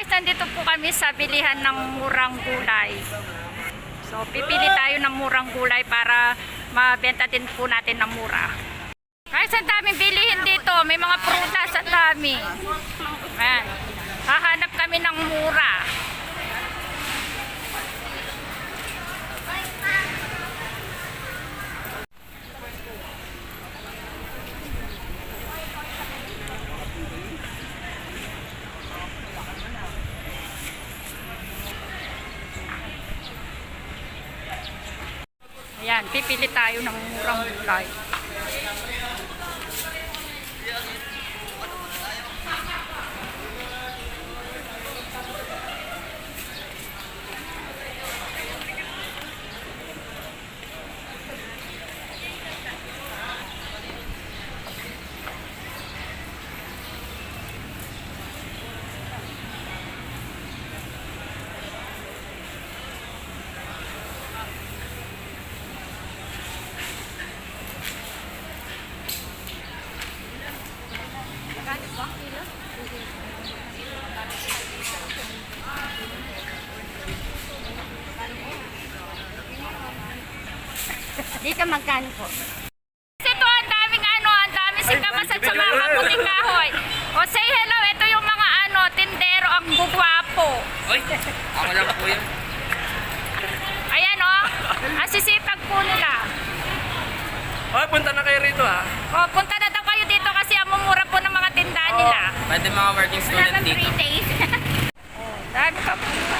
guys, nandito po kami sa bilihan ng murang gulay. So, pipili tayo ng murang gulay para mabenta din po natin ng mura. Guys, ang daming bilihin dito. May mga prutas at dami. Ayan. Hahanap kami ng mura. Ayan, pipili tayo ng murang gulay. Dito magkano po? Kasi ito, ang daming ano, ang daming sikamas at sa mga kahoy. O say hello, ito yung mga ano, tindero, ang gugwapo. Oy, ako lang po yun. Ayan o, ang sisipag po nila. Oy, punta na kayo rito ah. O, punta na daw kayo dito kasi ang mumura po ng mga tindahan nila. Pwede mga working Wala student kang dito. free taste. Dami pa po.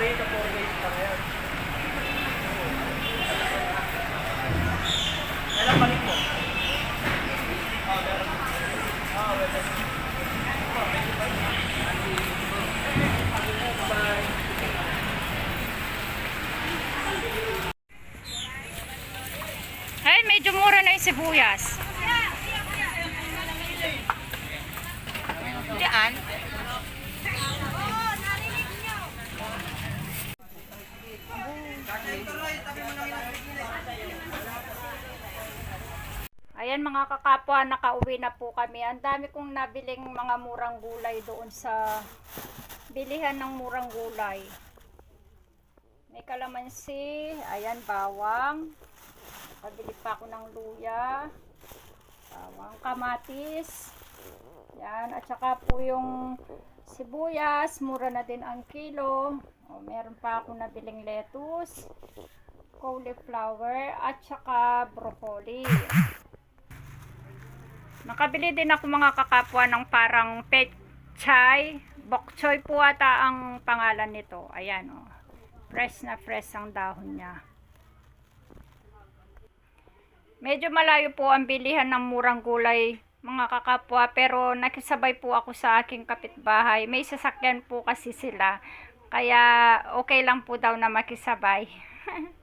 3 to 4 days lang yan. Kailan balik mo? Ay, medyo mura na yung sibuyas. Diyan? Ayan mga kakapwa, nakauwi na po kami. Ang dami kong nabiling mga murang gulay doon sa bilihan ng murang gulay. May kalamansi, ayan bawang. Pabili pa ako ng luya. Bawang kamatis. Yan, at saka po yung sibuyas, mura na din ang kilo. O, meron pa ako nabiling lettuce, cauliflower, at saka broccoli. Nakabili din ako mga kakapwa ng parang pechay. Bok choy po ata ang pangalan nito. Ayan o. Fresh na fresh ang dahon niya. Medyo malayo po ang bilihan ng murang gulay mga kakapwa pero nakisabay po ako sa aking kapitbahay. May sasakyan po kasi sila. Kaya okay lang po daw na makisabay.